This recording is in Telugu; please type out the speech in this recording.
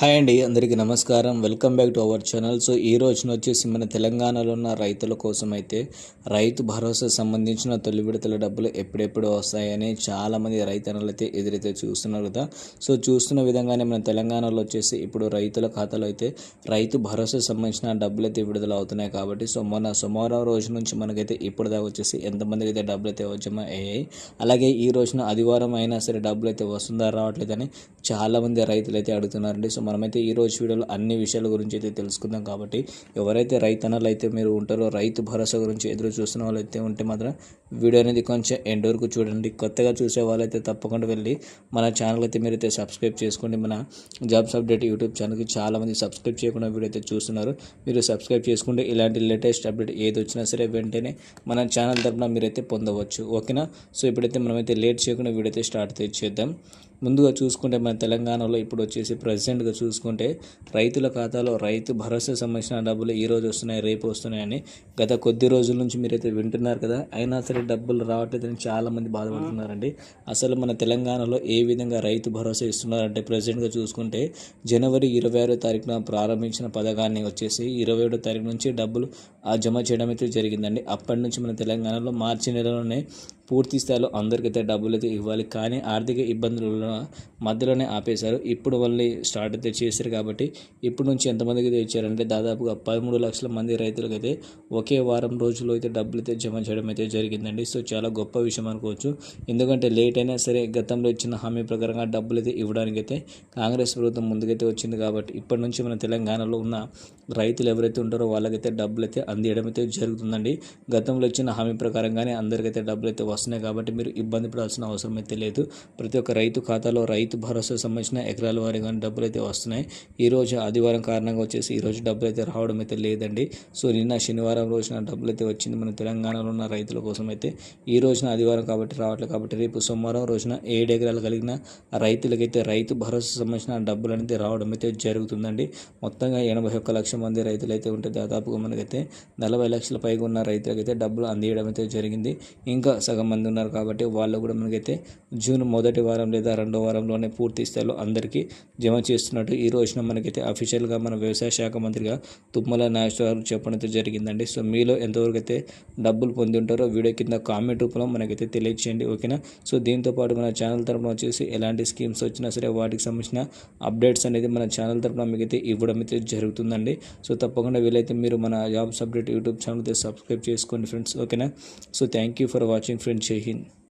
హాయ్ అండి అందరికీ నమస్కారం. Welcome back to our channel. So ఈ రోజున వచ్చేసి మన తెలంగాణలో ఉన్న రైతుల కోసం అయితే రైతు భరోసా సంబంధించిన తొలి విడతల డబ్బులు ఎప్పుడెప్పుడు వస్తాయని చాలామంది రైతన్నలు అయితే ఎదురైతే చూస్తున్నారు కదా. సో చూస్తున్న విధంగానే మన తెలంగాణలో వచ్చేసి ఇప్పుడు రైతుల ఖాతాలో అయితే రైతు భరోసా సంబంధించిన డబ్బులు అయితే విడుదల అవుతున్నాయి కాబట్టి సో మొన్న సోమవారం రోజు నుంచి మనకైతే ఇప్పుడు దాకా వచ్చేసి ఎంతమందికి అయితే డబ్బులు అయితే జమ అయ్యాయి. అలాగే ఈ రోజున ఆదివారం అయినా సరే డబ్బులు అయితే వస్తుందా రావట్లేదని చాలామంది రైతులు అయితే అడుగుతున్నారండి. సో మనమైతే ఈ రోజు వీడియోలో అన్ని విషయాల గురించి అయితే తెలుసుకుందాం కాబట్టి ఎవరైతే రైతన్నలు అయితే మీరు ఉంటారో రైతు భరోసా గురించి ఎదురు చూస్తున్న వాళ్ళైతే ఉంటే మాత్రం వీడియో అనేది కొంచెం ఎండ్ వరకు చూడండి. కొత్తగా చూసే వాళ్ళైతే తప్పకుండా వెళ్ళి మన ఛానల్ అయితే మీరైతే సబ్స్క్రైబ్ చేసుకోండి. మన జాబ్స్ అప్డేట్ యూట్యూబ్ ఛానల్కి చాలామంది సబ్స్క్రైబ్ చేయకుండా వీడియో అయితే చూస్తున్నారు. మీరు సబ్స్క్రైబ్ చేసుకుంటే ఇలాంటి లేటెస్ట్ అప్డేట్ ఏది వచ్చినా సరే వెంటనే మన ఛానల్ తరఫున మీరైతే పొందవచ్చు. ఓకేనా? సో ఇప్పుడైతే మనమైతే లేట్ చేయకుండా వీడియో అయితే స్టార్ట్ చేద్దాం. ముందుగా చూసుకుంటే మన తెలంగాణలో ఇప్పుడు వచ్చేసి ప్రజెంట్గా చూసుకుంటే రైతుల ఖాతాలో రైతు భరోసా సంబంధించిన డబ్బులు ఈ రోజు వస్తున్నాయి రేపు వస్తున్నాయని గత కొద్ది రోజుల నుంచి మీరైతే వింటున్నారు కదా అయినా సరే డబ్బులు రావట్లేదని చాలామంది బాధపడుతున్నారండి. అసలు మన తెలంగాణలో ఏ విధంగా రైతు భరోసా ఇస్తున్నారంటే ప్రజెంట్గా చూసుకుంటే జనవరి ఇరవై ఆరో తారీఖున ప్రారంభించిన పథకాన్ని వచ్చేసి ఇరవై ఏడో తారీఖు నుంచి డబ్బులు జమ చేయడం అయితే జరిగిందండి. అప్పటి నుంచి మన తెలంగాణలో మార్చి నెలలోనే పూర్తి స్థాయిలో అందరికైతే డబ్బులు అయితే ఇవ్వాలి. కానీ ఆర్థిక ఇబ్బందుల మధ్యలోనే ఆపేశారు. ఇప్పుడు మళ్ళీ స్టార్ట్ అయితే చేశారు కాబట్టి ఇప్పుడు నుంచి ఎంతమందికి అయితే ఇచ్చారంటే దాదాపుగా పదమూడు లక్షల మంది రైతులకైతే ఒకే వారం రోజుల్లో అయితే డబ్బులు అయితే జమ చేయడం అయితే జరిగిందండి. సో చాలా గొప్ప విషయం అనుకోవచ్చు. ఎందుకంటే లేట్ అయినా సరే గతంలో ఇచ్చిన హామీ ప్రకారంగా డబ్బులు అయితే ఇవ్వడానికి అయితే కాంగ్రెస్ ప్రభుత్వం ముందుకైతే వచ్చింది కాబట్టి ఇప్పటి నుంచి మన తెలంగాణలో ఉన్న రైతులు ఎవరైతే ఉంటారో వాళ్ళకైతే డబ్బులు అయితే అందియడం అయితే జరుగుతుందండి. గతంలో ఇచ్చిన హామీ ప్రకారంగానే అందరికైతే డబ్బులు అయితే వస్తున్నాయి కాబట్టి మీరు ఇబ్బంది పడాల్సిన అవసరం అయితే లేదు. ప్రతి ఒక్క రైతు ఖాతాలో రైతు భరోసా సంబంధించిన ఎకరాల వారీగా డబ్బులు అయితే వస్తున్నాయి. ఈ రోజు ఆదివారం కారణంగా వచ్చేసి ఈ రోజు డబ్బులు అయితే రావడం అయితే లేదండి. సో నిన్న శనివారం రోజున డబ్బులు అయితే వచ్చింది మన తెలంగాణలో ఉన్న రైతుల కోసం అయితే. ఈ రోజున ఆదివారం కాబట్టి రావట్లేదు కాబట్టి రేపు సోమవారం రోజున ఏడు ఎకరాలు కలిగిన రైతులకైతే రైతు భరోసా సంబంధించిన డబ్బులు అనేది రావడం అయితే జరుగుతుందండి. మొత్తంగా ఎనభై ఒక్క లక్షల మంది రైతులు అయితే ఉంటే దాదాపుగా మనకైతే నలభై లక్షల పైగా ఉన్న రైతులకైతే డబ్బులు అందియడం అయితే జరిగింది. ఇంకా సగం మంది ఉన్నారు కాబట్టి వాళ్ళు కూడా మనకైతే జూన్ మొదటి వారం లేదా రెండో వారంలోనే పూర్తి స్థాయిలో అందరికీ జమ చేస్తున్నట్టు ఈ రోజున మనకైతే అఫీషియల్గా మన వ్యవసాయ శాఖ మంత్రిగా తుమ్మల నాగేశ్వరరావు చెప్పడంతో జరిగిందండి. సో మీలో ఎంతవరకు అయితే డబ్బులు పొంది ఉంటారో వీడియో కింద కామెంట్ రూపంలో మనకైతే తెలియచేయండి ఓకేనా? సో దీంతో పాటు మన ఛానల్ తరపున వచ్చేసి ఎలాంటి స్కీమ్స్ వచ్చినా సరే వాటికి సంబంధించిన అప్డేట్స్ అనేది మన ఛానల్ తరపున మీకైతే ఇవ్వడం అయితే జరుగుతుందండి. సో తప్పకుండా వీలైతే మీరు మన జాబ్స్ అప్డేట్ యూట్యూబ్ ఛానల్ అయితే సబ్స్క్రైబ్ చేసుకోండి ఫ్రెండ్స్ ఓకేనా? So thank you for watching friends जय